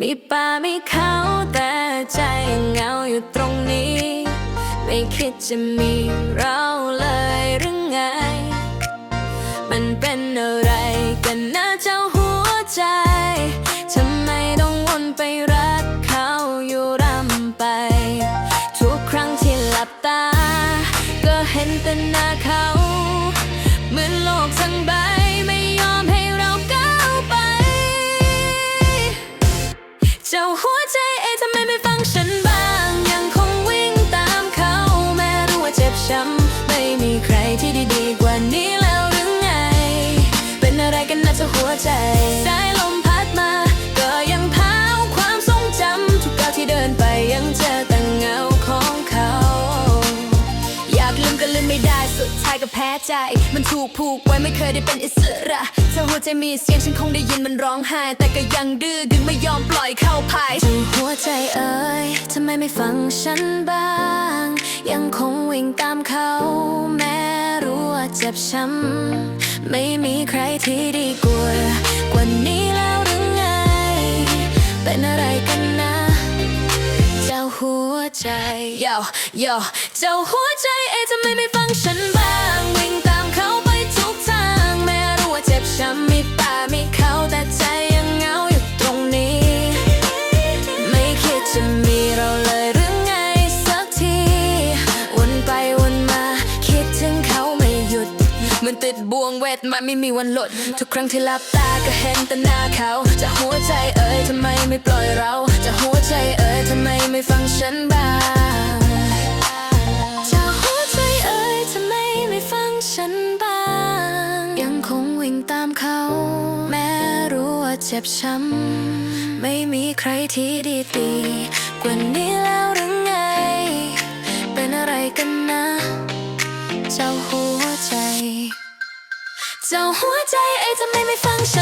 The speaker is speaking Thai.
มีป่ามีเขาแต่ใจยังเหงาอยู่ตรงนี้ ไม่คิดจะมีเราเลยหรือไง มันเป็นอะไรกันนะเจ้าหัวใจทำไมต้องวนไปรักเขาอยู่รำไป ทุกครั้งที่หลับตา ก็เห็นแต่หน้าเขา เหมือนโลกทั้งใบ เจ้าหัวใจเอะทำไมไม่ฟังฉันบ้าง ยังคงวิ่งตามเขาแม้รู้ว่าเจ็บช้ำไม่มีใครที่ดีดีกว่านี้แล้วหรือไง เป็นอะไรกันนะเจ้าหัวใจายก็แพ้ใจ มันถูกผูกไว้ไม่เคยได้เป็นอิสระ ถ้าหัวใจมีเสียงฉันคงได้ยินมันร้องไห้ แต่ก็ยังดื้อดึงไม่ยอมปล่อยเข้าภายจ้าหัวใจเอ่ยทำไมไม่ฟังฉันบ้าง ยังคงวิ่งตามเขา แม้รู้ว่าเจ็บช้ำไม่มีใครที่ดีกว่ากว่านี้แล้วหรือไง เป็นอะไรกันนะ เจ้าหัวใจโยโยเจ้าหัวใจเอะทำไมไม่ฟังฉันบ้าง จ็บช้ำมีป่ามีเขาแต่ใจยังเหงาอยู่ตรงนี้ ไม่คิดจะมีเราเลยหรือไงสักที วนไปวนมาคิดถึงเขาไม่หยุดเหมันติดบ่วงเวทมันไม่มีวันหลุด ทุกครั้งที่หลับตาก็เห็นแต่หน้าเขา จะหัวใจเอ่ยทำไมไม่ปล่อยเรา จะหัวใจเอ่ยทำไมไม่ฟังฉันบ้าง จ็บช้ำ ไม่มีใครที่ดีดีกว่านี้แล้วหรือไง เป็นอะไรกันนะ เจ้าหัวใจ เจ้าหัวใจเอ้ทำไมไม่ฟังฉัน